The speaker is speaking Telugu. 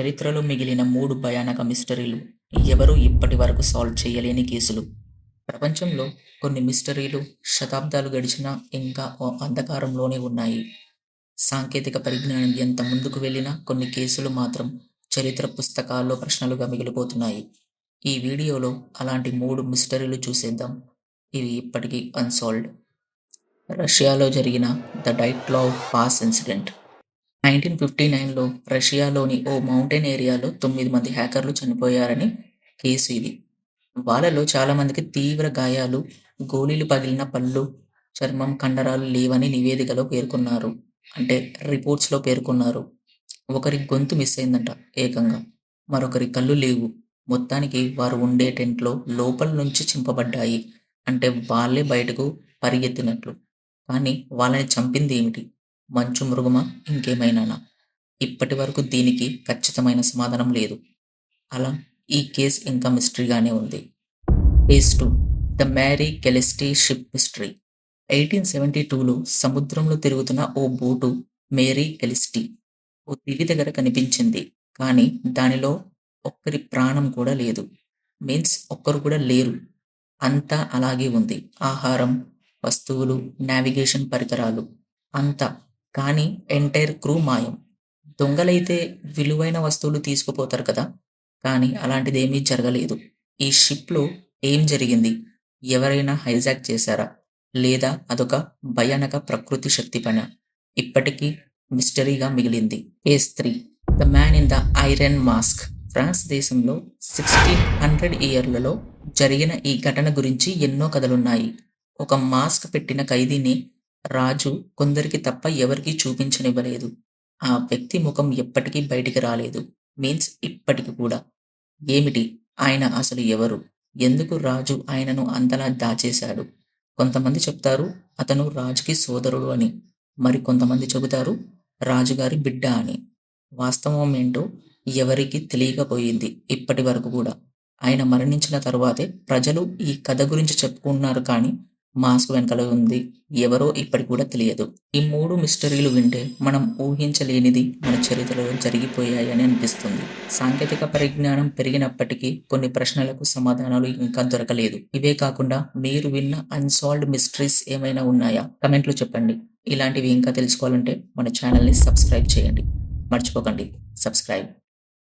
చరిత్రలో మిగిలిన మూడు భయానక మిస్టరీలు ఎవరూ ఇప్పటి వరకు సాల్వ్ చేయలేని కేసులు. ప్రపంచంలో కొన్ని మిస్టరీలు శతాబ్దాలు గడిచినా ఇంకా ఓ అంధకారంలోనే ఉన్నాయి. సాంకేతిక పరిజ్ఞానం ఎంత ముందుకు వెళ్ళినా కొన్ని కేసులు మాత్రం చరిత్ర పుస్తకాల్లో ప్రశ్నలుగా మిగిలిపోతున్నాయి. ఈ వీడియోలో అలాంటి మూడు మిస్టరీలు చూసేద్దాం. ఇవి ఇప్పటికీ అన్సాల్వ్డ్. రష్యాలో జరిగిన the Dyat Dyatlov Pass incident. Nineteen fifty నైన్లో రష్యాలోని ఓ మౌంటైన్ ఏరియాలో తొమ్మిది మంది హ్యాకర్లు చనిపోయారని కేసు ఇది. వాళ్ళలో చాలామందికి తీవ్ర గాయాలు గోళీలు పగిలిన పళ్ళు చర్మం కండరాలు లేవని నివేదికలో పేర్కొన్నారు. అంటే రిపోర్ట్స్లో పేర్కొన్నారు. ఒకరి గొంతు మిస్ అయిందంట ఏకంగా. మరొకరి కళ్ళు లేవు. మొత్తానికి వారు ఉండే టెంట్లో లోపల నుంచి చింపబడ్డాయి. అంటే వాళ్ళే బయటకు పరిగెత్తినట్లు. కానీ వాళ్ళని చంపింది ఏమిటి? మంచు మృగమా? ఇంకేమైనానా? ఇప్పటి వరకు దీనికి ఖచ్చితమైన సమాధానం లేదు. అలా ఈ కేస్ ఇంకా మిస్టరీగానే ఉంది. Case two. The Mary Celeste ship mystery. Eighteen seventy టూలో సముద్రంలో తిరుగుతున్న ఓ బోటు మేరీ కెలిస్టీ ఓ దివి దగ్గర కనిపించింది. కానీ దానిలో ఒక్కరి ప్రాణం కూడా లేదు. మీన్స్ ఒక్కరు కూడా లేరు. అంతా అలాగే ఉంది. ఆహారం వస్తువులు నావిగేషన్ పరికరాలు. అంతా కానీ ఎంటైర్ క్రూ మాయం. దొంగలైతే విలువైన వస్తువులు తీసుకుపోతారు కదా. కానీ అలాంటిదేమీ జరగలేదు. ఈ షిప్లో ఏం జరిగింది? ఎవరైనా హైజాక్ చేశారా? లేదా అదొక భయానక ప్రకృతి శక్తి పని. ఇప్పటికీ మిస్టరీగా మిగిలింది. Case three. The man in the iron mask. France దేశంలో సిక్స్టీన్ హండ్రెడ్ ఇయర్లలో జరిగిన ఈ ఘటన గురించి ఎన్నో కథలున్నాయి. ఒక మాస్క్ పెట్టిన ఖైదీని రాజు కొందరికి తప్ప ఎవరికీ చూపించనివ్వలేదు. ఆ వ్యక్తి ముఖం ఎప్పటికీ బయటికి రాలేదు. మీన్స్ ఇప్పటికి కూడా. ఏమిటి? ఆయన అసలు ఎవరు? ఎందుకు రాజు ఆయనను అంతలా దాచేశాడు? కొంతమంది చెప్తారు అతను రాజుకి సోదరుడు అని. మరి కొంతమంది చెబుతారు రాజుగారి బిడ్డ అని. వాస్తవం ఏంటో ఎవరికి తెలియకపోయింది ఇప్పటి వరకు కూడా. ఆయన మరణించిన తరువాతే ప్రజలు ఈ కథ గురించి చెప్పుకుంటున్నారు కానీ మాస్క్ వెనకాల ఉంది. ఎవరో ఇప్పటికి కూడా తెలియదు. ఈ మూడు మిస్టరీలు వింటే మనం ఊహించలేనిది మన చరిత్రలో జరిగిపోయాయని అనిపిస్తుంది. సాంకేతిక పరిజ్ఞానం పెరిగినప్పటికీ కొన్ని ప్రశ్నలకు సమాధానాలు ఇంకా దొరకలేదు. ఇవే కాకుండా మీరు విన్న అన్సాల్వ్డ్ మిస్టరీస్ ఏమైనా ఉన్నాయా? కమెంట్లు చెప్పండి. ఇలాంటివి ఇంకా తెలుసుకోవాలంటే మన ఛానల్ని సబ్స్క్రైబ్ చేయండి. మర్చిపోకండి. సబ్స్క్రైబ్.